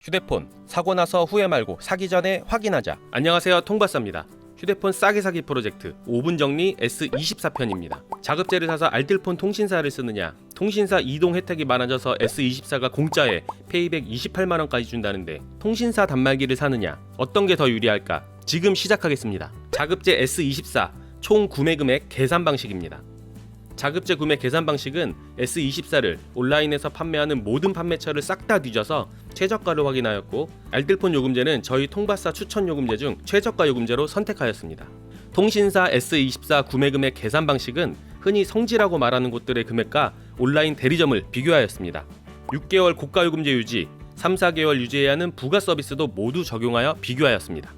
휴대폰 사고 나서 후회 말고 사기 전에 확인하자. 안녕하세요 통바사입니다. 휴대폰 싸게 사기 프로젝트 5분 정리 S24편입니다. 자급제를 사서 알뜰폰 통신사를 쓰느냐? 통신사 이동 혜택이 많아져서 S24가 공짜에 페이백 28만 원까지 준다는데 통신사 단말기를 사느냐? 어떤 게 더 유리할까? 지금 시작하겠습니다. 자급제 S24 총 구매 금액 계산 방식입니다. 자급제 구매 계산 방식은 S24를 온라인에서 판매하는 모든 판매처를 싹 다 뒤져서 최저가를 확인하였고 알뜰폰 요금제는 저희 통바사 추천 요금제 중 최저가 요금제로 선택하였습니다. 통신사 S24 구매 금액 계산 방식은 흔히 성지라고 말하는 곳들의 금액과 온라인 대리점을 비교하였습니다. 6개월 고가 요금제 유지, 3, 4개월 유지해야 하는 부가 서비스도 모두 적용하여 비교하였습니다.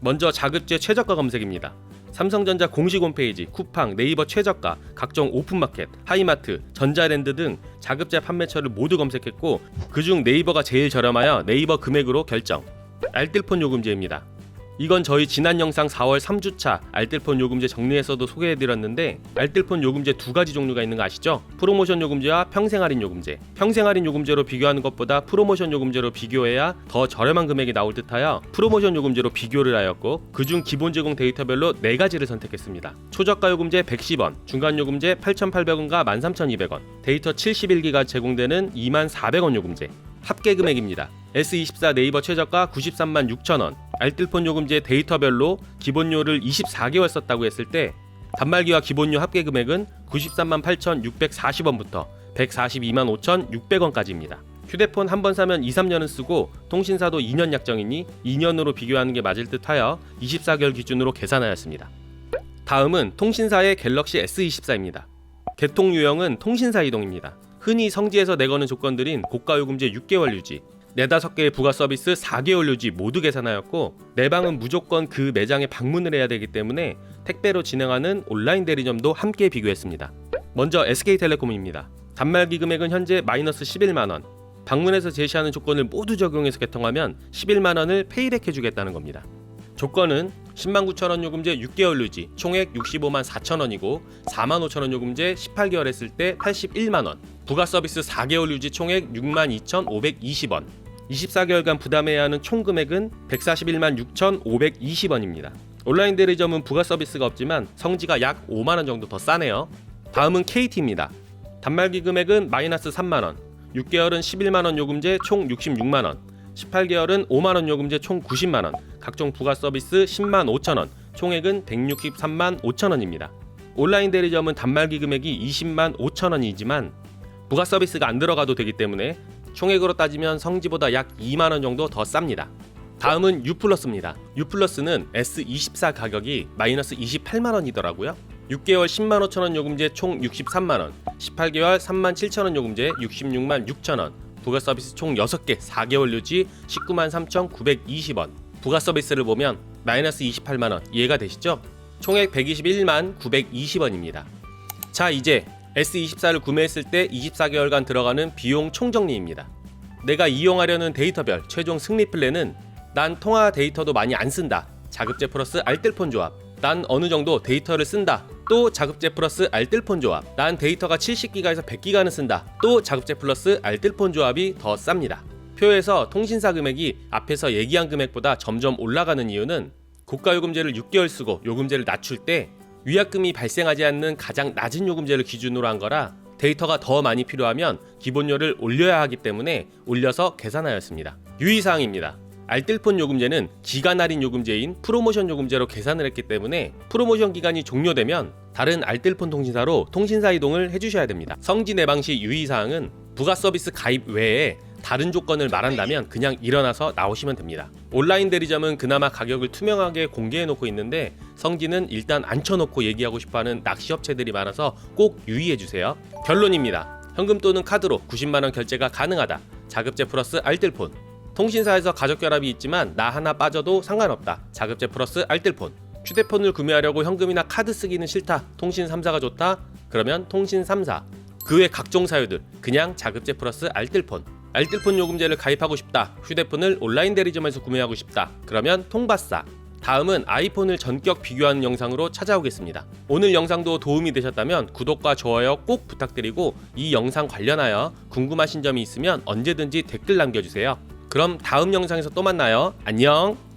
먼저 자급제 최저가 검색입니다. 삼성전자 공식 홈페이지, 쿠팡, 네이버 최저가, 각종 오픈마켓, 하이마트, 전자랜드 등 자급제 판매처를 모두 검색했고 그중 네이버가 제일 저렴하여 네이버 금액으로 결정. 알뜰폰 요금제입니다. 이건 저희 지난 영상 4월 3주차 알뜰폰 요금제 정리해서도 소개해드렸는데 알뜰폰 요금제 두 가지 종류가 있는 거 아시죠? 프로모션 요금제와 평생 할인 요금제. 평생 할인 요금제로 비교하는 것보다 프로모션 요금제로 비교해야 더 저렴한 금액이 나올 듯하여 프로모션 요금제로 비교를 하였고 그중 기본 제공 데이터별로 네 가지를 선택했습니다. 초저가 요금제 110원, 중간 요금제 8,800원과 13,200원, 데이터 71기가 제공되는 24,400원 요금제. 합계 금액입니다. S24 네이버 최저가 93만 6천 원, 알뜰폰 요금제 데이터별로 기본료를 24개월 썼다고 했을 때 단말기와 기본료 합계 금액은 93만 8,640원부터 142만 5,600원까지입니다. 휴대폰 한 번 사면 2, 3년은 쓰고 통신사도 2년 약정이니 2년으로 비교하는 게 맞을 듯하여 24개월 기준으로 계산하였습니다. 다음은 통신사의 갤럭시 S24입니다. 개통 유형은 통신사 이동입니다. 흔히 성지에서 내거는 조건들인 고가 요금제 6개월 유지, 네다섯 개의 부가 서비스 4개월 유지 모두 계산하였고 내방은 무조건 그 매장에 방문을 해야 되기 때문에 택배로 진행하는 온라인 대리점도 함께 비교했습니다. 먼저 SK텔레콤입니다. 단말기 금액은 현재 마이너스 11만 원. 방문해서 제시하는 조건을 모두 적용해서 개통하면 11만 원을 페이백 해주겠다는 겁니다. 조건은 10만 9천 원 요금제 6개월 유지 총액 65만 4천 원이고 4만 5천 원 요금제 18개월 했을 때 81만 원 부가 서비스 4개월 유지 총액 6만 2,520원 24개월간 부담해야 하는 총 금액은 141만 6,520원입니다. 온라인 대리점은 부가 서비스가 없지만 성지가 약 5만 원 정도 더 싸네요. 다음은 KT입니다. 단말기 금액은 마이너스 3만 원, 6개월은 11만 원 요금제 총 66만 원, 18개월은 5만 원 요금제 총 90만 원, 각종 부가 서비스 10만 5천 원, 총액은 163만 5천 원입니다. 온라인 대리점은 단말기 금액이 20만 5천 원이지만 부가 서비스가 안 들어가도 되기 때문에 총액으로 따지면 성지보다 약 2만 원 정도 더 쌉니다. 다음은 U+입니다. U+는 S24 가격이 마이너스 28만 원이더라고요. 6개월 10만 5천 원 요금제 총 63만 원, 18개월 3만 7천 원 요금제 66만 6천 원, 부가 서비스 총 6개 4개월 유지 19만 3,920원. 부가 서비스를 보면 마이너스 28만 원 이해가 되시죠? 총액 121만 920원입니다. 자 이제 S24를 구매했을 때 24개월간 들어가는 비용 총정리입니다. 내가 이용하려는 데이터별 최종 승리 플랜은 난 통화 데이터도 많이 안 쓴다. 자급제 플러스 알뜰폰 조합. 난 어느 정도 데이터를 쓴다. 또 자급제 플러스 알뜰폰 조합. 난 데이터가 70기가에서 100기가는 쓴다. 또 자급제 플러스 알뜰폰 조합이 더 쌉니다. 표에서 통신사 금액이 앞에서 얘기한 금액보다 점점 올라가는 이유는 고가 요금제를 6개월 쓰고 요금제를 낮출 때 위약금이 발생하지 않는 가장 낮은 요금제를 기준으로 한 거라 데이터가 더 많이 필요하면 기본료를 올려야 하기 때문에 올려서 계산하였습니다. 유의사항입니다. 알뜰폰 요금제는 기간 할인 요금제인 프로모션 요금제로 계산을 했기 때문에 프로모션 기간이 종료되면 다른 알뜰폰 통신사로 통신사 이동을 해주셔야 됩니다. 성지 내방 시 유의사항은 부가 서비스 가입 외에 다른 조건을 말한다면 그냥 일어나서 나오시면 됩니다. 온라인 대리점은 그나마 가격을 투명하게 공개해 놓고 있는데 성지는 일단 앉혀놓고 얘기하고 싶어하는 낚시 업체들이 많아서 꼭 유의해 주세요. 결론입니다. 현금 또는 카드로 90만 원 결제가 가능하다. 자급제 플러스 알뜰폰. 통신사에서 가족 결합이 있지만 나 하나 빠져도 상관없다. 자급제 플러스 알뜰폰. 휴대폰을 구매하려고 현금이나 카드 쓰기는 싫다. 통신 3사가 좋다. 그러면 통신 3사. 그 외 각종 사유들 그냥 자급제 플러스 알뜰폰. 알뜰폰 요금제를 가입하고 싶다. 휴대폰을 온라인 대리점에서 구매하고 싶다. 그러면 통바싸. 다음은 아이폰을 전격 비교하는 영상으로 찾아오겠습니다. 오늘 영상도 도움이 되셨다면 구독과 좋아요 꼭 부탁드리고 이 영상 관련하여 궁금하신 점이 있으면 언제든지 댓글 남겨주세요. 그럼 다음 영상에서 또 만나요. 안녕.